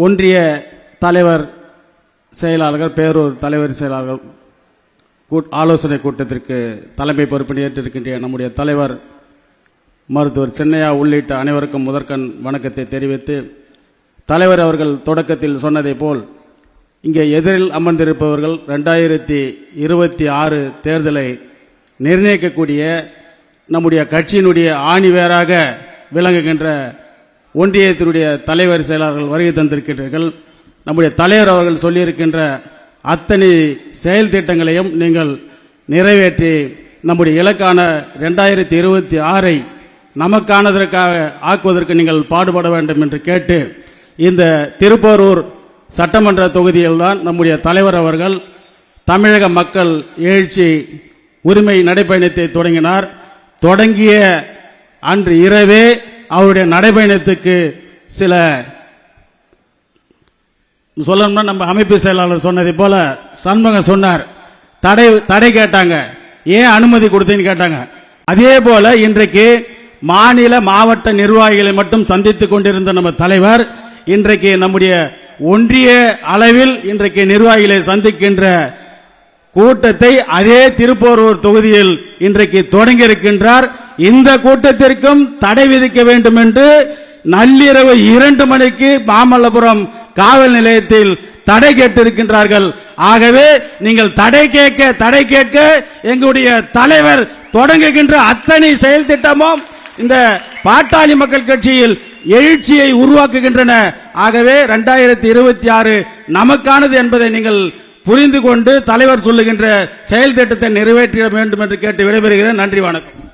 ஒன்றிய தலைவர் செயலாளர்கள் பேரூர் தலைவர் செயலாளர்கள் கூட்- ஆலோசனை கூட்டத்திற்கு தலைமை பொறுப்பினை ஏற்றிருக்கின்ற நம்முடைய தலைவர் மருத்துவர் சென்னையா உள்ளிட்ட அனைவருக்கும் முதற்கண் வணக்கத்தை தெரிவித்து தலைவர் அவர்கள் தொடக்கத்தில் சொன்னதைப் போல் இங்கே எதிரில் அமர்ந்திருப்பவர்கள் ரெண்டாயிரத்தி இருபத்தி ஆறு தேர்தலை நிர்ணயிக்கக்கூடிய நம்முடைய கட்சியினுடைய ஆணிவேராக விளங்குகின்ற ஒன்றியத்தினுடைய தலைவர் செயலாளர்கள் வருகை தந்திருக்கிறீர்கள் நம்முடைய தலைவர் அவர்கள் சொல்லியிருக்கின்ற அத்தனை செயல் திட்டங்களையும் நீங்கள் நிறைவேற்றி நம்முடைய இலக்கான ரெண்டாயிரத்தி இருபத்தி ஆறை நமக்கானதற்காக ஆக்குவதற்கு நீங்கள் பாடுபட வேண்டும் என்று கேட்டு இந்த திருப்போரூர் சட்டமன்ற தொகுதியில்தான் நம்முடைய தலைவர் அவர்கள் தமிழக மக்கள் எழுச்சி உரிமை நடைப்பயணத்தை தொடங்கினார். தொடங்கிய அன்று இரவே அவருடைய நடைப்பயணத்துக்கு சில சொல்லணும்னா நம்ம அமைப்பு செயலாளர் சொன்னதை போல சண்முகம் சொன்னார். தடை தடை கேட்டாங்க. ஏன் அனுமதி கொடுத்தேன்னு கேட்டாங்க. அதே போல இன்றைக்கு மாநில மாவட்ட நிர்வாகிகளை மட்டும் சந்தித்துக் கொண்டிருந்த நம்ம தலைவர் இன்றைக்கு நம்முடைய ஒன்றிய அளவில் இன்றைக்கு நிர்வாகிகளை சந்திக்கின்ற கூட்டத்தை அதே திருப்போரூர் தொகுதியில் இன்றைக்கு தொடங்கி இருக்கின்றார் இந்த கூட்டத்திற்கும் தடை விதிக்க வேண்டும் என்று நள்ளிரவு இரண்டு மணிக்கு மாமல்லபுரம் காவல் நிலையத்தில் தடை கேட்டிருக்கின்றார்கள். ஆகவே நீங்கள் தடை கேட்க தடை கேட்க எங்களுடைய தலைவர் தொடங்குகின்ற அத்தனை செயல் திட்டமும் இந்த பாட்டாளி மக்கள் கட்சியில் எழுச்சியை உருவாக்குகின்றன. ஆகவே இரண்டாயிரத்தி இருபத்தி ஆறு நமக்கானது என்பதை நீங்கள் புரிந்து கொண்டு தலைவர் சொல்லுகின்ற செயல் திட்டத்தை நிறைவேற்ற வேண்டும் என்று கேட்டு விடைபெறுகிறேன். நன்றி வணக்கம்.